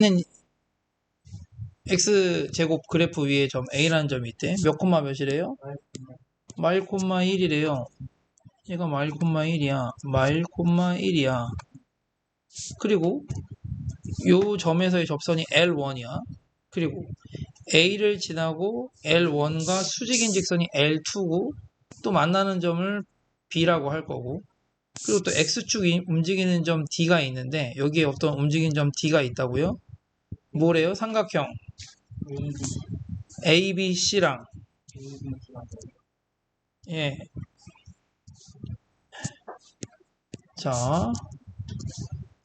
는 x 제곱 그래프 위에 점 a라는 점이 있대. 몇 콤마 몇이래요? 마일 콤마 1이래요. 얘가 마일 콤마 1이야. 마일 콤마 1이야. 그리고 요 점에서의 접선이 L1이야. 그리고 A를 지나고 L1과 수직인 직선이 L2고 또 만나는 점을 B라고 할 거고 그리고 또 X축이 움직이는 점 D가 있는데 여기에 어떤 움직이는 점 D가 있다고요? 뭐래요? 삼각형 ABC랑 예. 자,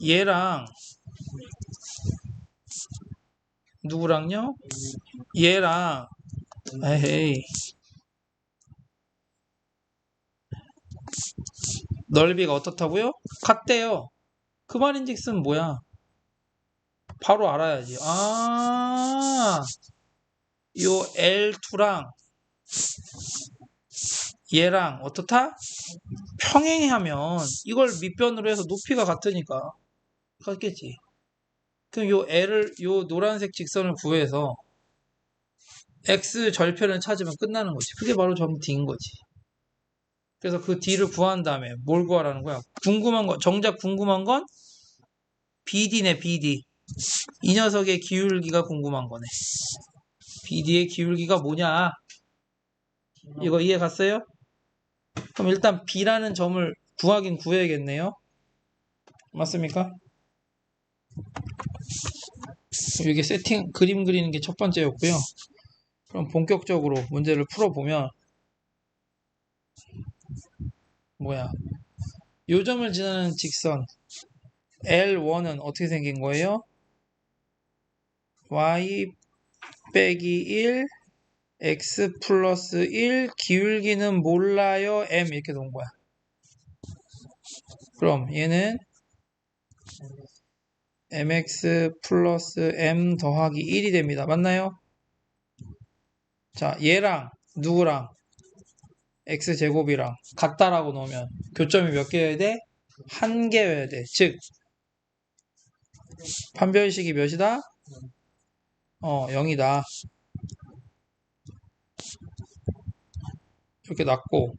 얘랑 누구랑요? 얘랑 에헤이 넓이가 어떻다고요? 같대요. 그 말인즉슨 뭐야? 바로 알아야지. 아, 요 L2랑 얘랑 어떻다? 평행하면 이걸 밑변으로 해서 높이가 같으니까 같겠지. 그럼 요 L을 요 노란색 직선을 구해서 X 절편을 찾으면 끝나는 거지. 그게 바로 점 D인 거지. 그래서 그 D를 구한 다음에 뭘 구하라는 거야? 궁금한 거, 정작 궁금한 건 BD네, BD. 이 녀석의 기울기가 궁금한 거네. BD의 기울기가 뭐냐? 이거 이해 갔어요? 그럼 일단 B라는 점을 구하긴 구해야겠네요. 맞습니까? 이게 세팅, 그림 그리는 게 첫 번째였고요. 그럼 본격적으로 문제를 풀어보면 뭐야? 요점을 지나는 직선 L1은 어떻게 생긴 거예요? Y 빼기 1 x 플러스 1 기울기는 몰라요 m 이렇게 놓은 거야. 그럼 얘는 mx 플러스 m 더하기 1이 됩니다. 맞나요? 자, 얘랑 누구랑 x제곱이랑 같다라고 놓으면 교점이 몇 개여야 돼? 한 개여야 돼. 즉 판별식이 몇이다? 어, 0이다. 이렇게 놨고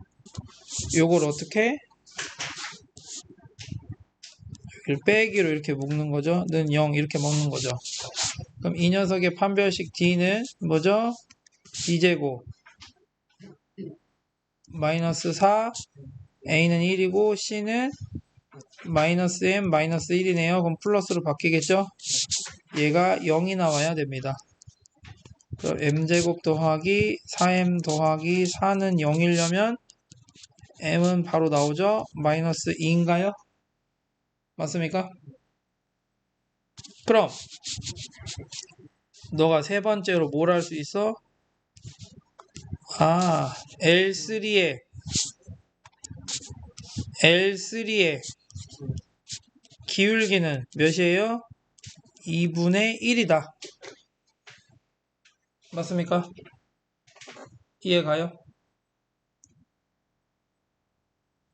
요걸 어떻게? 여기를 빼기로 이렇게 묶는 거죠. 는 0 이렇게 먹는 거죠. 그럼 이 녀석의 판별식 D는 뭐죠? D제곱 마이너스 4 A는 1이고 C는 마이너스 M 마이너스 1이네요. 그럼 플러스로 바뀌겠죠? 얘가 0이 나와야 됩니다. 그럼 m제곱 더하기 4m 더하기 4는 0이려면 m은 바로 나오죠? 마이너스 2인가요? 맞습니까? 그럼 너가 세 번째로 뭘 할 수 있어? 아, L3에 L3에 기울기는 몇이에요? 2분의 1이다. 맞습니까? 이해가요?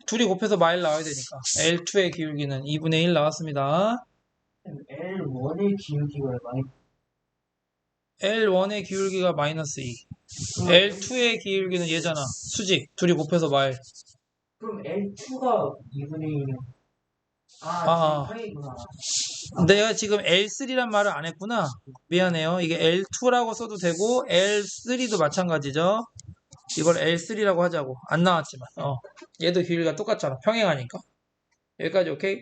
둘이 곱해서 마일 나와야 되니까 L2의 기울기는 2분의 1 나왔습니다. L1의 기울기가 많이 L1의 기울기가 마이너스 2 L2의 기울기는 얘잖아 수직 둘이 곱해서 마일 그럼 L2가 2분의 1이면 아, 아. 평이구나. 내가 지금 L3란 말을 안 했구나. 미안해요. 이게 L2라고 써도 되고 L3도 마찬가지죠. 이걸 L3라고 하자고. 안 나왔지만. 어. 얘도 기울기가 똑같잖아. 평행하니까. 여기까지 오케이?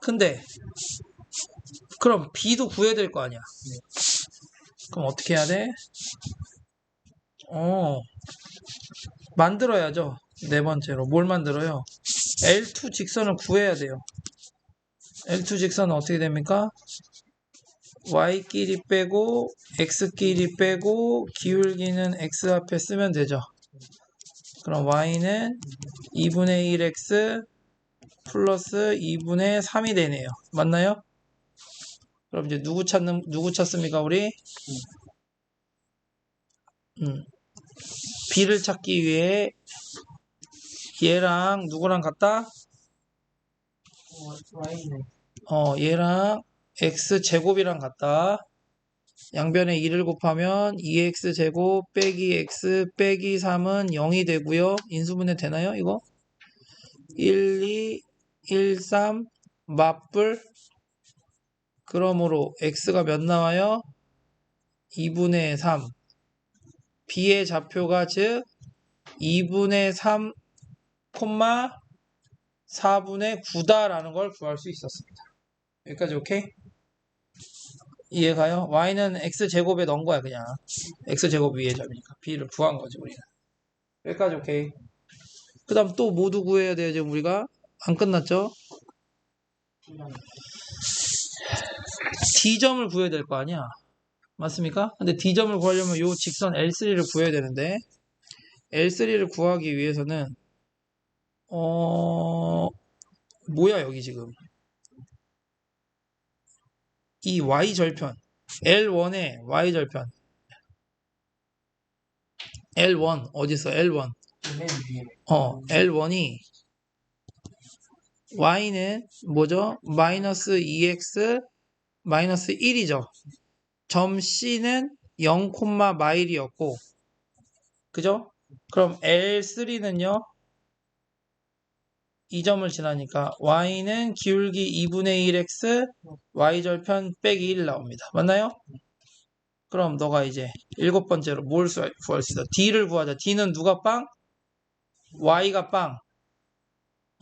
근데 그럼 B도 구해야 될 거 아니야. 그럼 어떻게 해야 돼? 어. 만들어야죠. 네 번째로. 뭘 만들어요? L2 직선을 구해야 돼요. L2 직선은 어떻게 됩니까? Y끼리 빼고 X끼리 빼고 기울기는 X 앞에 쓰면 되죠. 그럼 Y는 2분의 1X 플러스 2분의 3이 되네요. 맞나요? 그럼 이제 누구 찾는 누구 찾습니까 우리? 음. B를 찾기 위해 얘랑 누구랑 같다? 어, 얘랑 x 제곱이랑 같다. 양변에 2를 곱하면 2x 제곱 빼기 x 빼기 3은 0이 되고요. 인수분해 되나요? 이거? 1, 2, 1, 3 맞불 그러므로 x가 몇 나와요? 2분의 3 b의 좌표가 즉 2분의 3 콤마 4분의 9다라는 걸 구할 수 있었습니다. 여기까지 오케이? 이해가요? y는 x제곱에 넣은 거야 그냥 x제곱 위의 점이니까 b를 구한 거지 우리는 여기까지 오케이 그 다음 또 모두 구해야 돼요 지금 우리가 안 끝났죠? D점을 구해야 될 거 아니야 맞습니까? 근데 D점을 구하려면 요 직선 L3를 구해야 되는데 L3를 구하기 위해서는 어 뭐야 여기 지금? 이 Y절편. L1의 Y절편. L1 어딨어 L1? 맨 위에 어 L1이 Y는 뭐죠? 마이너스 2x 마이너스 1이죠. 점 C는 0, 마일이었고 그죠? 그럼 L3는요 이 점을 지나니까 y는 기울기 2분의 1x y절편 빼기 1 나옵니다. 맞나요? 그럼 너가 이제 일곱 번째로 뭘 수- 구할 수 있어? d를 구하자. d는 누가 빵? y가 빵.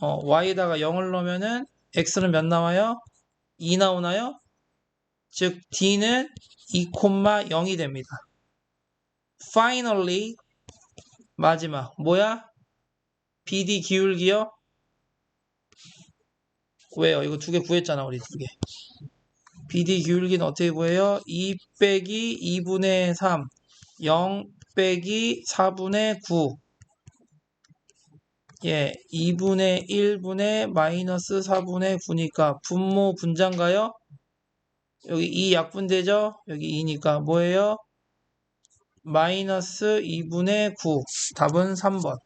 어, y에다가 0을 넣으면은 x는 몇 나와요? 2 나오나요? 즉 d는 2,0이 됩니다. Finally 마지막 뭐야? BD 기울기요? 왜요? 이거 두 개 구했잖아, 우리 두 개. BD 기울기는 어떻게 구해요? 2 빼기 2분의 3, 0 빼기 4분의 9. 예, 2분의 1분의 마이너스 4분의 9니까 분모 분자인가요? 여기 2 약분되죠? 여기 2니까 뭐예요? 마이너스 2분의 9. 답은 3번.